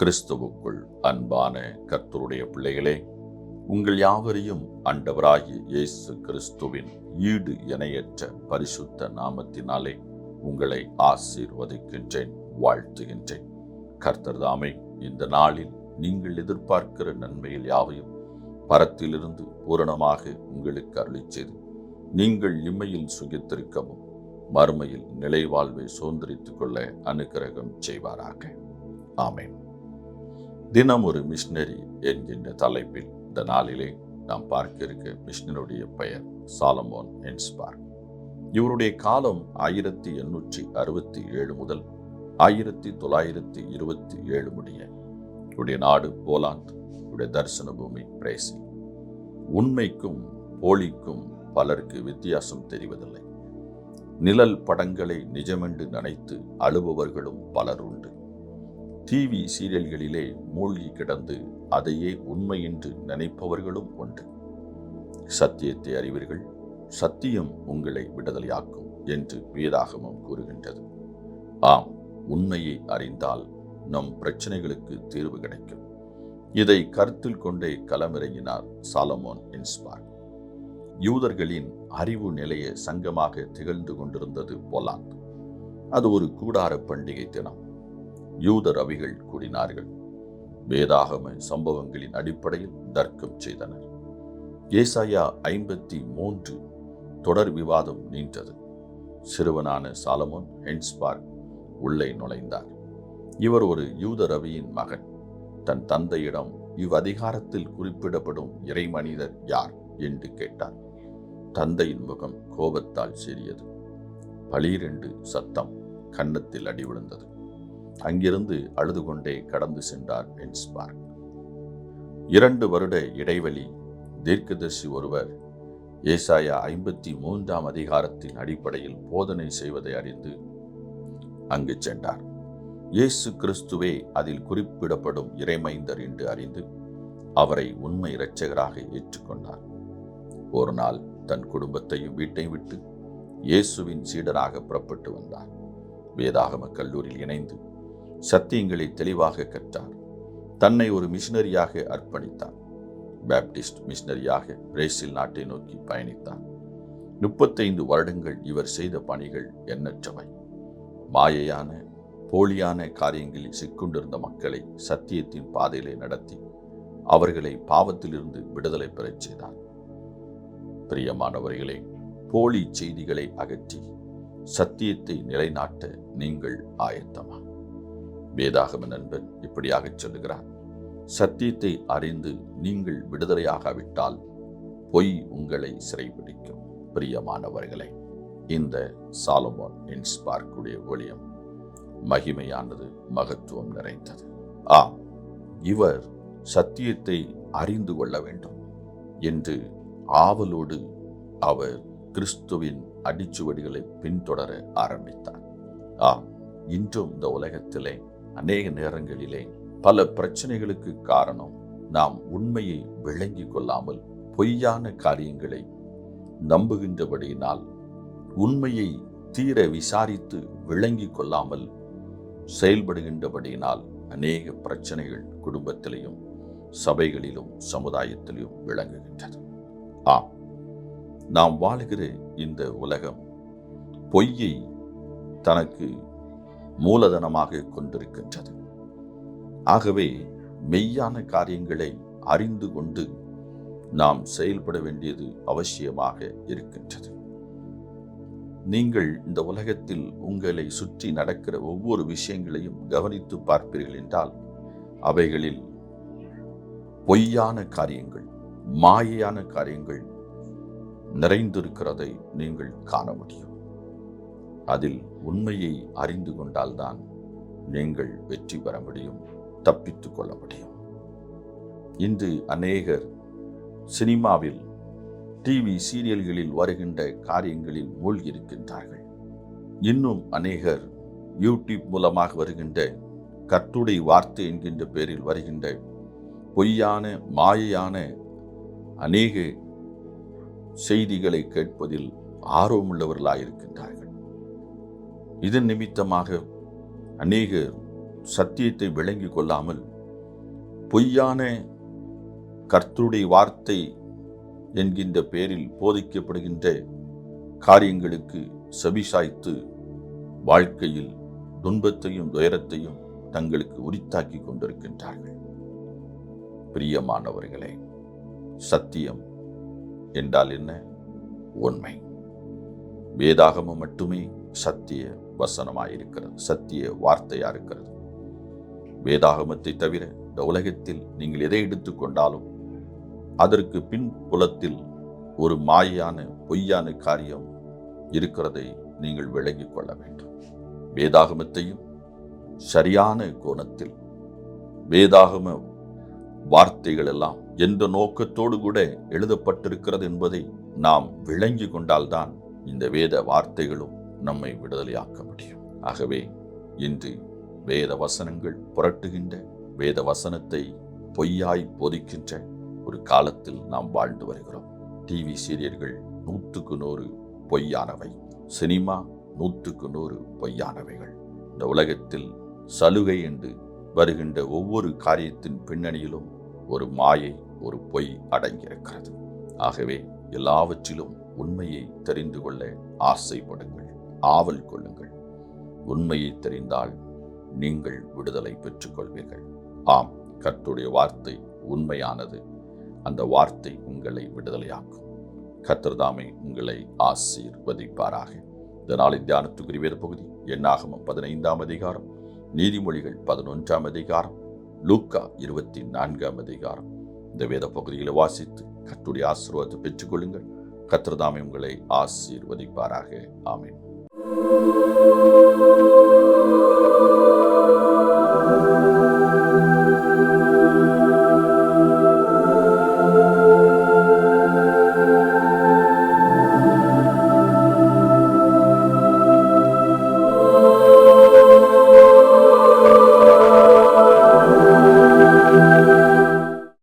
கிறிஸ்துவுக்குள் அன்பான கர்த்தருடைய பிள்ளைகளே உங்கள் யாவரையும் அண்டவராகி இயேசு கிறிஸ்துவின் ஈடு இணையற்ற பரிசுத்த நாமத்தினாலே உங்களை ஆசீர்வதிக்கின்றேன் வாழ்த்துகின்றேன். கர்த்தர் தாமே இந்த நாளில் நீங்கள் எதிர்பார்க்கிற நன்மையில் யாவையும் பரத்திலிருந்து பூரணமாக உங்களுக்கு அருளி செய்து நீங்கள் இம்மையில் சுகித்திருக்கவும் மறுமையில் நிலைவாழ்வை சுதந்திரித்துக் கொள்ள அனுக்கிரகம் செய்வாராக. ஆமேன். தினம் ஒரு மிஷினரி என்கின்ற தலைப்பில் இந்த நாளிலே நாம் பார்க்க இருக்க மிஷினருடைய பெயர் சாலமோன் என்ஸ்பார்க் இவருடைய காலம் ஆயிரத்தி எண்ணூற்றி அறுபத்தி ஏழு முதல் ஆயிரத்தி தொள்ளாயிரத்தி இருபத்தி ஏழு முடிய இவருடைய நாடு போலாந்து இவருடைய தரிசன பூமி பிரேசில். உண்மைக்கும் போலிக்கும் பலருக்கு வித்தியாசம் தெரிவதில்லை. நிழல் படங்களை நிஜமென்று நினைத்து அழுபவர்களும் பலர் உண்டு. டிவி சீரியல்களிலே மூழ்கி கிடந்து அதையே உண்மை என்று நினைப்பவர்களும் உண்டு. சத்தியத்தை அறிவீர்கள் சத்தியம் உங்களை விடுதலையாக்கும் என்று வேதாகமம் கூறுகின்றது. ஆம் உண்மையை அறிந்தால் நம் பிரச்சனைகளுக்கு தீர்வு கிடைக்கும். இதை கருத்தில் கொண்டே களமிறங்கினார் சாலமோன் இன்ஸ்பார். யூதர்களின் அறிவு நிலைய சங்கமாக திகழ்ந்து கொண்டிருந்தது போலாந்து அது ஒரு கூடார பண்டிகை தினம். யூத ரவிகள் கூடினார்கள் வேதாகம சம்பவங்களின் அடிப்படையில் தர்க்கம் செய்தனர். ஏசாயா ஐம்பத்தி மூன்று தொடர் விவாதம் நீண்டது. சிறுவனான சாலமோன் ஹென்ஸ்பார்க் உள்ளே நுழைந்தார். இவர் ஒரு யூத ரவியின் மகன். தன் தந்தையிடம் இவ்வதிகாரத்தில் குறிப்பிடப்படும் இறைமனிதர் யார் என்று கேட்டார். தந்தையின் முகம் கோபத்தால் சிறியது பளீரென்று சத்தம் கன்னத்தில் அடி விழுந்தது அங்கிருந்து அழுது கொண்டே கடந்து சென்றார் என்ஸ்பார்க் இரண்டு வருட இடைவெளி தீர்க்கதர்சி ஒருவர் ஏசாயா ஐம்பத்தி மூன்றாம் அதிகாரத்தின் அடிப்படையில் போதனை செய்வதை அறிந்து அங்கு சென்றார். இயேசு கிறிஸ்துவே அதில் குறிப்பிடப்படும் இறைமைந்தர் என்று அறிந்து அவரை உண்மை இரட்சகராக ஏற்றுக்கொண்டார். ஒரு நாள் தன் குடும்பத்தையும் வீட்டையும் விட்டு இயேசுவின் சீடராக புறப்பட்டு வந்தார். வேதாகம கல்லூரியில் இணைந்து சத்தியங்களை தெளிவாக கற்றார். தன்னை ஒரு மிஷினரியாக அர்ப்பணித்தார். பேப்டிஸ்ட் மிஷினரியாக பிரேசில் நாட்டை நோக்கி பயணித்தார். முப்பத்தைந்து வருடங்கள் இவர் செய்த பணிகள் எண்ணற்றவை. மாயையான போலியான காரியங்களில் சிக்குண்டிருந்த மக்களை சத்தியத்தின் பாதையிலே நடத்தி அவர்களை பாவத்திலிருந்து விடுதலை பெறச் செய்தார். பிரியமானவர்களே போலி செய்திகளை அகற்றி சத்தியத்தை நிலைநாட்ட நீங்கள் ஆயத்தமா? வேதாகம நண்பன் இப்படியாகச் சொல்லுகிறார். சத்தியத்தை அறிந்து நீங்கள் விடுதலையாகாவிட்டால் பொய் உங்களை சிறைபிடிக்கும். பிரியமானவர்களே இந்த சாலமோன் இன்ஸ்பார்க்குடைய ஒளியம் மகிமையானது மகத்துவம் நிறைந்தது. ஆம் இவர் சத்தியத்தை அறிந்து கொள்ள வேண்டும் என்று ஆவலோடு அவர் கிறிஸ்துவின் அடிச்சுவடிகளை பின்தொடர ஆரம்பித்தார். ஆம் இன்றும் இந்த உலகத்திலே அநேக நேரங்களிலே பல பிரச்சனைகளுக்கு காரணம் நாம் உண்மையை விளங்கி கொள்ளாமல் பொய்யான காரியங்களை நம்புகின்றபடியினால் உண்மையை தீர விசாரித்து விளங்கி கொள்ளாமல் செயல்படுகின்றபடியினால் அநேக பிரச்சனைகள் குடும்பத்திலையும் சபைகளிலும் சமுதாயத்திலும் விளங்குகின்றது. ஆம் நாம் வாழுகிற இந்த உலகம் பொய்யை தனக்கு மூலதனமாக கொண்டிருக்கின்றது. ஆகவே மெய்யான காரியங்களை அறிந்து கொண்டு நாம் செயல்பட வேண்டியது அவசியமாக இருக்கின்றது. நீங்கள் இந்த உலகத்தில் உங்களை சுற்றி நடக்கிற ஒவ்வொரு விஷயங்களையும் கவனித்து பார்ப்பீர்கள் என்றால் அவைகளில் பொய்யான காரியங்கள் மாயையான காரியங்கள் நிறைந்திருக்கிறதை நீங்கள் காண முடியும். அதில் உண்மையை அறிந்து கொண்டால்தான் நீங்கள் வெற்றி பெற முடியும் தப்பித்து கொள்ள முடியும். இன்று அநேகர் சினிமாவில் டிவி சீரியல்களில் வருகின்ற காரியங்களில் மூழ்கியிருக்கின்றார்கள். இன்னும் அநேகர் யூடியூப் மூலமாக வருகின்ற கட்டுடை வார்த்தை என்கின்ற பேரில் வருகின்ற பொய்யான மாயையான அநேக செய்திகளை கேட்பதில் ஆர்வமுள்ளவர்களாயிருக்கின்றார்கள். இது நிமித்தமாக அநேகர் சத்தியத்தை விளங்கி கொள்ளாமல் பொய்யான கர்த்தருடைய வார்த்தை என்கின்ற பெயரில் போதிக்கப்படுகின்ற காரியங்களுக்கு செபிசாய்த்து வாழ்க்கையில் துன்பத்தையும் துயரத்தையும் தங்களுக்கு உரித்தாக்கி கொண்டிருக்கின்றார்கள். பிரியமானவர்களே சத்தியம் என்றால் என்ன? உண்மை. வேதாகமம் மட்டுமே சத்திய வசனமாயிருக்கிறது சத்திய வார்த்தையாக இருக்கிறது வேதாகமத்தை தவிர இந்த உலகத்தில் நீங்கள் எதை எடுத்துக்கொண்டாலும் அதற்கு பின் புலத்தில் ஒரு மாயான பொய்யான காரியம் இருக்கிறதை நீங்கள் விளங்கிக் கொள்ள வேண்டும். வேதாகமத்தையும் சரியான கோணத்தில் வேதாகம வார்த்தைகள் எல்லாம் எந்த நோக்கத்தோடு கூட எழுதப்பட்டிருக்கிறது என்பதை நாம் விளங்கி கொண்டால்தான் இந்த வேத வார்த்தைகளும் நம்மை விடுதலையாக்க முடியும். ஆகவே இன்று வேத வசனங்கள் புரட்டுகின்ற வேத வசனத்தை பொய்யாய் போதிக்கின்ற ஒரு காலத்தில் நாம் வாழ்ந்து வருகிறோம். டிவி சீரியல்கள் நூற்றுக்கு நூறு பொய்யானவை சினிமா நூற்றுக்கு நூறு பொய்யானவைகள். இந்த உலகத்தில் சலுகை என்று வருகின்ற ஒவ்வொரு காரியத்தின் பின்னணியிலும் ஒரு மாயை ஒரு பொய் அடங்கியிருக்கிறது. ஆகவே எல்லாவற்றிலும் உண்மையை தெரிந்து கொள்ள ஆசைப்படுங்கள். ஆவல் கொள்ளுங்கள். உண்மையை தெரிந்தால் நீங்கள் விடுதலை பெற்றுக்கொள்வீர்கள். ஆம் கர்த்தருடைய வார்த்தை உண்மையானது. அந்த வார்த்தை உங்களை விடுதலையாக்கும். கத்திரதாமை உங்களை ஆசீர்வதிப்பாராக. இந்த தியானத்துக்குரிய வேத பகுதி எண்ணாகமம் பதினைந்தாம் அதிகாரம் நீதிமொழிகள் பதினொன்றாம் அதிகாரம் லூக்கா இருபத்தி நான்காம் அதிகாரம். இந்த வேத பகுதிகளை வாசித்து கத்துடைய ஆசீர்வாதத்தை பெற்றுக்கொள்ளுங்கள். கத்திரதாமை உங்களை ஆசீர்வதிப்பாராக. ஆமென். Música